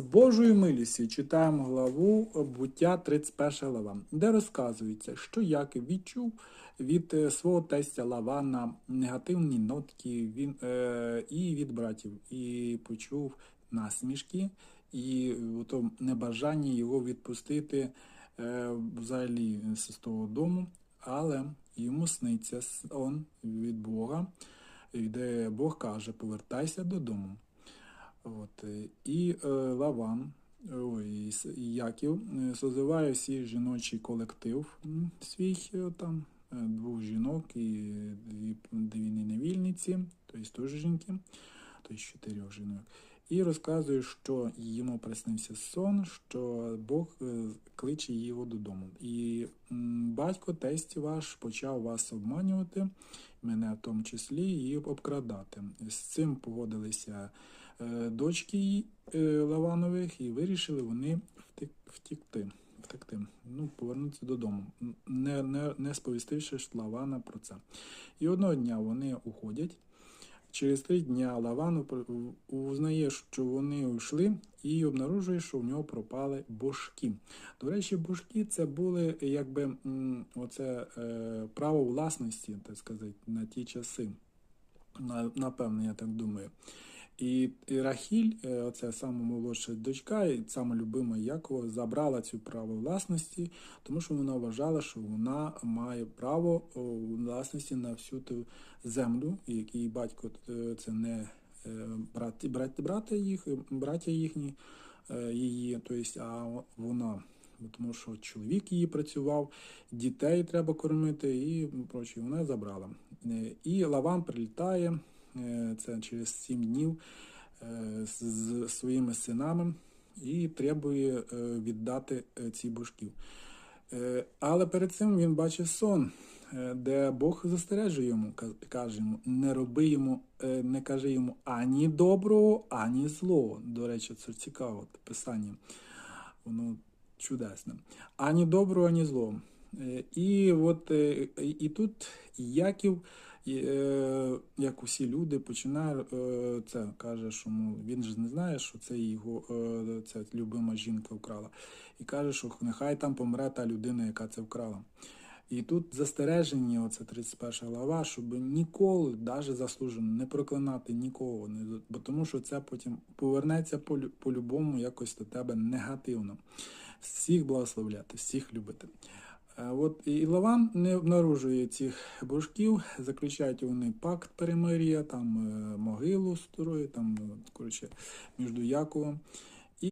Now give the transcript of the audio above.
З Божою милістю читаємо главу буття 31 глава, де розказується, що Яків відчув від е, свого тестя Лавана негативні нотки він, е, і від братів, і почув насмішки, і то небажання його відпустити е, взагалі з того дому, але йому сниться сон від Бога, де Бог каже: повертайся додому. Е, і е, Лаван, ой, і Яків е, созиває всі жіночий колектив свій е, там, е, двох жінок і дві, дві невільниці, тобто теж жінки, тобто чотирьох жінок. І розказує, що йому приснився сон, що Бог е, кличе його додому. І батько тесть ваш почав вас обманювати, мене в тому числі, і обкрадати. З цим погодилися е, дочки е, Лаванових, і вирішили вони втек, втекти. Втекти, ну, повернутися додому, не, не, не сповістивши Лавана про це. І одного дня вони уходять. Через три дня Лаван узнає, що вони ушли, і обнаружує, що в нього пропали божки. До речі, божки це були якби оце е, право власності, так сказати, на ті часи. На- Напевно, я так думаю. І, Рахіль, е, оце сама молодша дочка, і сама любима Якова, забрала цю право власності, тому що вона вважала, що вона має право власності на всю ту землю, і який батько е, це не е, брат, брат, брати їх, браття їхні, е, її, тобто, а вона. Тому що чоловік її працював, дітей треба кормити і прочі, вона забрала. Е, І Лаван прилітає, е, це через сім днів е, з своїми синами і требує е, віддати е, ці божків. Е, Але перед цим він бачить сон, е, де Бог застережує йому, каже йому, не роби йому, е, не кажи йому ані доброго, ані злого. До речі, це цікаво писання. Воно чудесне. Ані доброго, ані злого. Е, І от е, і тут Яків, е, як усі люди, починає це каже, що мов, він ж не знає, що це його це любима жінка вкрала. І каже, що нехай там помре та людина, яка це вкрала. І тут застереження, оце 31 глава, щоб ніколи, навіть заслужено, не проклинати нікого, не, бо тому що це потім повернеться по- по-любому якось до тебе негативно. Всіх благословляти, всіх любити. Е, От і Лаван не обнаружує цих божків, заключають вони пакт перемир'я, там е, могилу строю, там, е, коротше, між Яковом